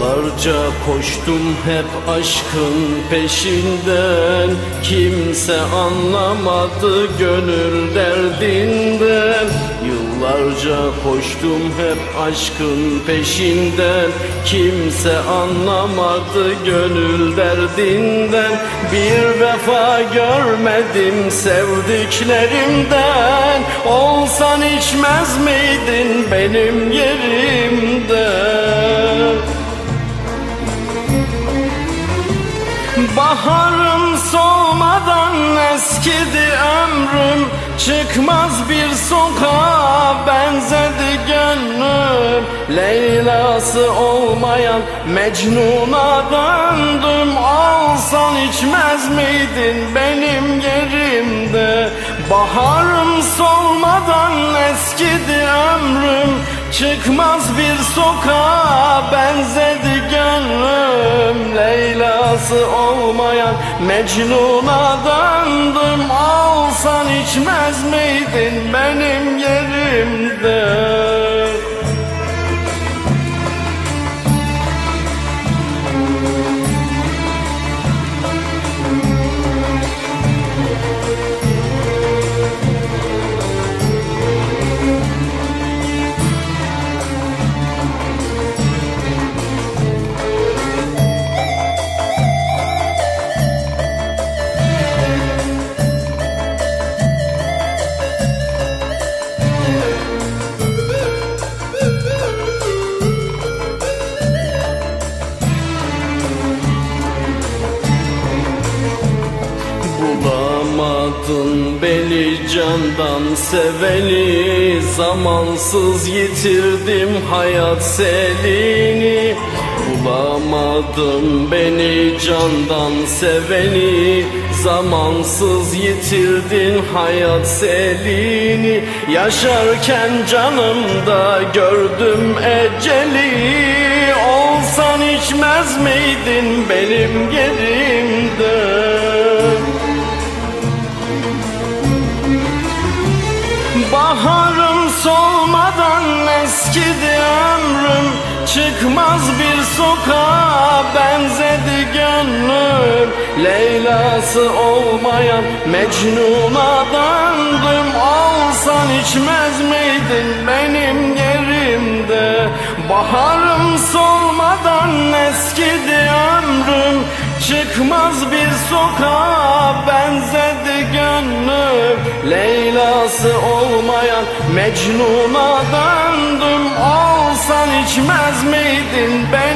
Yıllarca koştum hep aşkın peşinden. Kimse anlamadı gönül derdinden. Yıllarca koştum hep aşkın peşinden. Kimse anlamadı gönül derdinden. Bir vefa görmedim sevdiklerimden. Olsan içmez miydin benim yerimde Baharım solmadan eskidi ömrüm. Çıkmaz bir sokağa benzedi gönlüm. Leyla'sı olmayan Mecnun'a döndüm. Alsan içmez miydin benim yerimde? Baharım solmadan eskidi ömrüm. Çıkmaz bir sokağa benzedi gönlüm Leyla'sı olmayan Mecnun'a döndüm Alsan içmez miydin benim yerimde Bulamadın beni candan seveni Zamansız yitirdim hayat selini. Bulamadım beni candan seveni Zamansız yitirdin hayat selini. Yaşarken canımda gördüm eceli. Olsan içmez miydin benim yerimde Baharım solmadan eskidi ömrüm. Çıkmaz bir sokağa benzedi gönlüm. Leyla'sı olmayan Mecnun'a döndüm Alsan içmez miydin benim yerimde? Baharım solmadan eskidi ömrüm. Çıkmaz bir sokağa benzedi gönlüm Leyla'sı olmayan Mecnun'a döndüm Olsan içmez miydin benim